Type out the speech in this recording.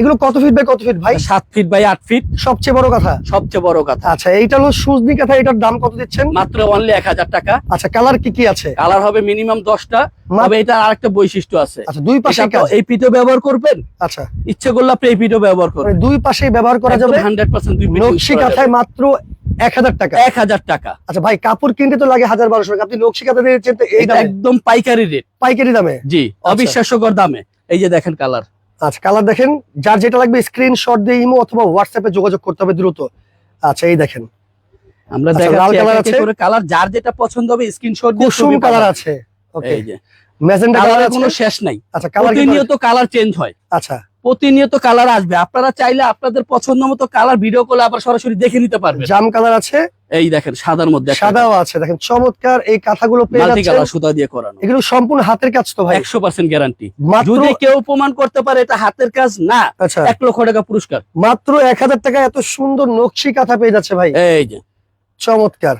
এগুলো কত feet by কত ফিট ভাই? সাত ফিট বাই আট ফিট সবচেয়ে বড় কথা? সবচেয়ে বড় কথা। আচ্ছা এইটা হলো সুজনি কাঁথা এটার দাম কত দিচ্ছেন? মাত্র অনলি এক হাজার টাকা। আচ্ছা কালার কি কি আছে? কালার হবে মিনিমাম দশটা তবে এটা আরেকটা বৈশিষ্ট্য আছে। আচ্ছা দুই পাশে এই ব্যবহার করবেন? আচ্ছা। ইচ্ছে করলে আপনি এই ব্যবহার মানে করবেন দুই পাশেই ব্যবহার করা যাবে? হান্ড্রেড পার্সেন্ট দুই নকশি কাঁথায় মাত্র এক হাজার টাকা। এক হাজার টাকা। আচ্ছা ভাই কাপড় কিনতে তো লাগে হাজার বারোশো টাকা। আপনি নকশি কাঁথা দিয়েছেন একদম পাইকারি রেট পাইকারি দামে? জি অবিশ্বাস্যকর দামে। এই যে দেখেন কালার আচ্ছা কালার দেখেন যার যেটা লাগবে স্ক্রিনশট দিয়ে ইমো অথবা হোয়াটসঅ্যাপে যোগাযোগ করতে হবে দ্রুত। আচ্ছা এই দেখেন। আমরা আচ্ছা, লাল কালার আছে? কালার যার যেটা পছন্দ হবে স্ক্রিনশট দিয়ে কুসুম কালার আছে। ওকে এই যে। ম্যাজেন্টা কালার আছে? কোনো শেষ নাই। আচ্ছা কালার প্রতিনিয়ত কালার চেঞ্জ হয়। আচ্ছা। প্রতিনিয়ত কালার আসবে। আপনারা চাইলে আপনাদের পছন্দ মতো কালার ভিডিও করলে আবার সরাসরি দেখে নিতে পারবেন। জাম কালার আছে। এই দেখেন সাদার মধ্যে সাদাও আছে দেখেন চমৎকার এই কাঁথাগুলো সুতা দিয়ে করানো। এগুলো সম্পূর্ণ হাতের কাজ তো ভাই। একশো পার্সেন্ট গ্যারান্টি যদি কেউ প্রমাণ করতে পারে এটা হাতের কাজ না আচ্ছা। এক লক্ষ টাকা পুরস্কার। মাত্র এক হাজার টাকা এত সুন্দর নকশি কাঁথা পেয়ে যাচ্ছে ভাই। এই যে। চমৎকার।